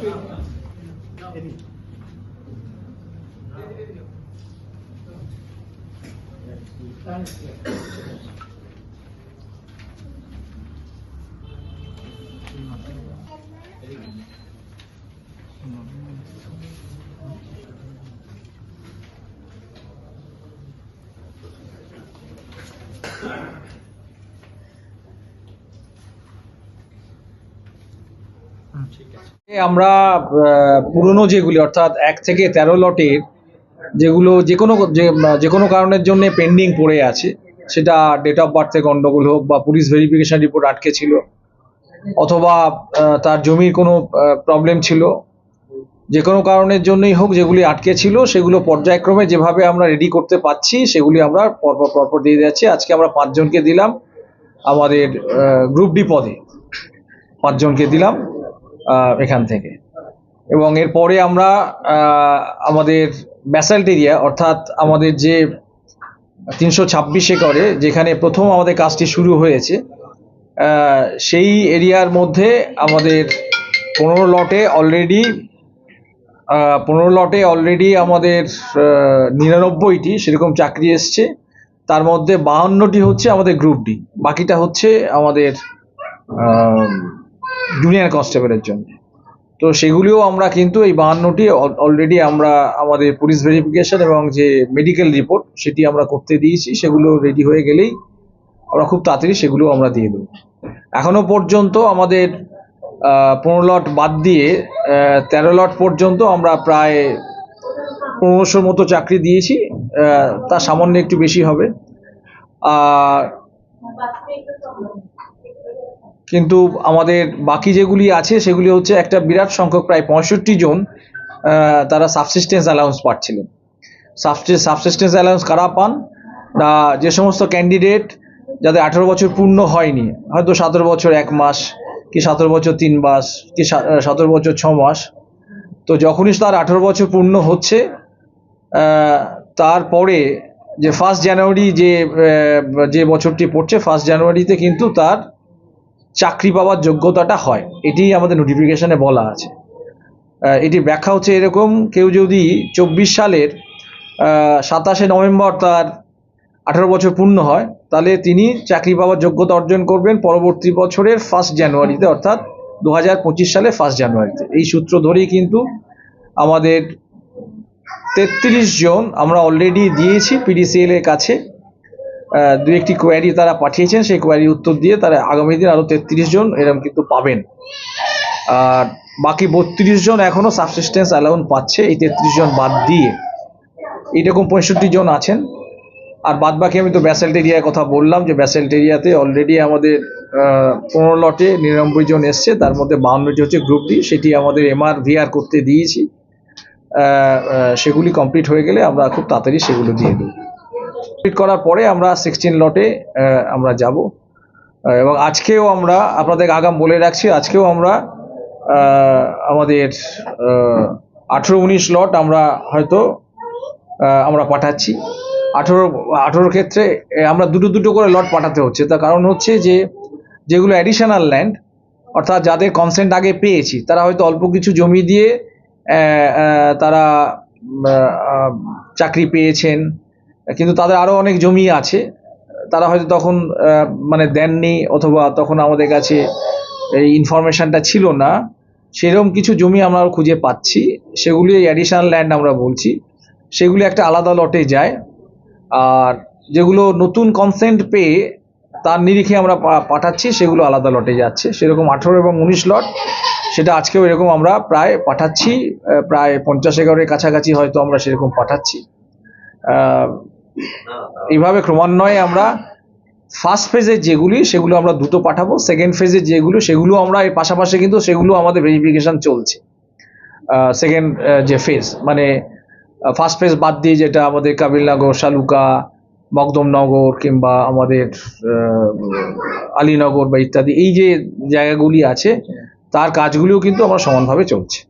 Thank you. আমরা পুরনো যেগুলি, অর্থাৎ এক থেকে তেরো লটের যেগুলো যে কোনো যে কোনো কারণের জন্য পেন্ডিং পড়ে আছে, সেটা ডেট অফ বার্থে গন্ডগোল হোক বা পুলিশ ভেরিফিকেশন রিপোর্ট আটকে ছিল, অথবা তার জমির কোনো প্রবলেম ছিল, যে কোনো কারণের জন্যই হোক যেগুলি আটকে ছিল, সেগুলো পর্যায়ক্রমে যেভাবে আমরা রেডি করতে পাচ্ছি সেগুলি আমরা পরপর পরপর দিয়ে যাচ্ছি। আজকে আমরা পাঁচজনকে দিলাম, আমাদের গ্রুপ ডি পদে পাঁচজনকে দিলাম। এখান থেকে। এবং এরপরে আমরা আমাদের ব্যাসাল্ট এরিয়া অর্থাৎ আমাদের যে তিনশো ছাব্বিশ একরে, যেখানে প্রথম আমাদের কাজটি শুরু হয়েছে সেই এরিয়ার মধ্যে আমাদের পনেরো লটে অলরেডি পনেরো লটে অলরেডি আমাদের নিরানব্বইটি সেরকম চাকরি এসছে। তার মধ্যে বাহান্নটি হচ্ছে আমাদের গ্রুপ ডি বাকিটা হচ্ছে আমাদের জুনিয়র কনস্টেবলের জন্য। তো সেগুলিও আমরা কিন্তু এই বাহান্নটি অলরেডি আমরা আমাদের পুলিশ ভেরিফিকেশন এবং যে মেডিকেল রিপোর্ট সেটি আমরা করতে দিয়েছি, সেগুলো রেডি হয়ে গেলেই আমরা খুব তাড়াতাড়ি সেগুলো আমরা দিয়ে দেবো। এখনও পর্যন্ত আমাদের পনেরো লট বাদ দিয়ে তেরো লট পর্যন্ত আমরা প্রায় পনেরোশোর মতো চাকরি দিয়েছি তা সামান্য একটু বেশি হবে। আর কিন্তু আমাদের বাকি যেগুলি আছে, সেগুলি হচ্ছে একটা বিরাট সংখ্যক, প্রায় পঁয়ষট্টি জন তারা সাবসিস্টেন্স অ্যালাউন্স পাচ্ছিলেন। সাবসিস্টেন্স অ্যালাউন্স কারা পান? না যে সমস্ত ক্যান্ডিডেট যাদের আঠেরো বছর পূর্ণ হয়নি, হয়তো সতেরো বছর এক মাস, কি সতেরো বছর তিন মাস, কি সতেরো বছর ছ মাস। তো যখনই তার আঠেরো বছর পূর্ণ হচ্ছে তারপরে যে ফার্স্ট জানুয়ারি যে যে বছরটি পড়ছে ফার্স্ট জানুয়ারিতে কিন্তু তার চাকরি পাওয়ার যোগ্যতাটা হয়। এটি আমাদের নোটিফিকেশনে বলা আছে। এটি ব্যাখ্যা হচ্ছে এরকম, কেউ যদি চব্বিশ সালের সাতাশে নভেম্বর তার আঠারো বছর পূর্ণ হয়, তাহলে তিনি চাকরি পাওয়ার যোগ্যতা অর্জন করবেন পরবর্তী বছরের ফার্স্ট জানুয়ারিতে অর্থাৎ দু হাজার পঁচিশ সালে ফার্স্ট জানুয়ারিতে এই সূত্র ধরেই কিন্তু আমাদের তেত্রিশ জন আমরা অলরেডি দিয়েছি পিডিসিএল এর কাছে। দু একটি কোয়ারি তারা পাঠিয়েছেন, সেই কোয়ারির উত্তর দিয়ে তারা আগামী দিন আরও তেত্রিশ জন এরকম কিন্তু পাবেন। আর বাকি বত্রিশ জন এখনও সাবসিস্টেন্স অ্যালাউন্স পাচ্ছে, এই তেত্রিশ জন বাদ দিয়ে। এইরকম পঁয়ষট্টি জন আছেন। আর বাদ বাকি আমি তো ব্যাসেল্ট এরিয়ার কথা বললাম যে ব্যাসেল্ট এরিয়াতে অলরেডি আমাদের পনেরো লটে নিরানব্বই জন এসছে, তার মধ্যে বাউন্নটি হচ্ছে গ্রুপ ডি সেটি আমাদের এমআর ভিআর করতে দিয়েছি। সেগুলি কমপ্লিট হয়ে গেলে আমরা খুব তাড়াতাড়ি সেগুলো দিয়ে দেবো। কমপ্লিট করার পরে আমরা সিক্সটিন লটে আমরা যাব। এবং আজকেও আমরা আপনাদের আগাম বলে রাখছি, আজকেও আমরা আমাদের আঠেরো উনিশ লট আমরা হয়তো আমরা পাঠাচ্ছি। আঠেরো, আঠেরোর ক্ষেত্রে আমরা দুটো দুটো করে লট পাঠাতে হচ্ছে। তার কারণ হচ্ছে যে, যেগুলো অ্যাডিশনাল ল্যান্ড অর্থাৎ যাদের কনসেন্ট আগে পেয়েছি, তারা হয়তো অল্প কিছু জমি দিয়ে তারা চাকরি পেয়েছেন কিন্তু তাদের আরও অনেক জমি আছে। তারা হয়তো তখন মানে দেননি অথবা তখন আমাদের কাছে এই ইনফরমেশনটা ছিল না। সেরকম কিছু জমি আমরা খুঁজে পাচ্ছি। সেগুলি অ্যাডিশনাল ল্যান্ড আমরা বলছি। সেগুলি একটা আলাদা লটে যায়। আর যেগুলো নতুন কনসেন্ট পেয়ে তার নিরিখে আমরা পাঠাচ্ছি, সেগুলো আলাদা লটে যাচ্ছে। সেরকম আঠেরো এবং উনিশ লট সেটা আজকেও এরকম আমরা প্রায় পাঠাচ্ছি। প্রায় পঞ্চাশ এগারোর কাছাকাছি হয়তো আমরা সেরকম পাঠাচ্ছি। এইভাবে ক্রমান্বয়ে আমরা ফার্স্ট ফেজের যেগুলি, সেগুলো আমরা দ্রুত পাঠাবো। সেকেন্ড ফেজে যেগুলো, সেগুলো আমরা এর পাশাপাশি কিন্তু সেগুলো আমাদের ভেরিফিকেশন চলছে। সেকেন্ড যে ফেজ মানে ফার্স্ট ফেজ বাদ দিয়ে যেটা আমাদের কাবিলনগর শালুকা, মকদমনগর কিংবা আমাদের আলীনগর বা ইত্যাদি, এই যে জায়গাগুলি আছে, তার কাজগুলিও কিন্তু আমার সমানভাবে চলছে।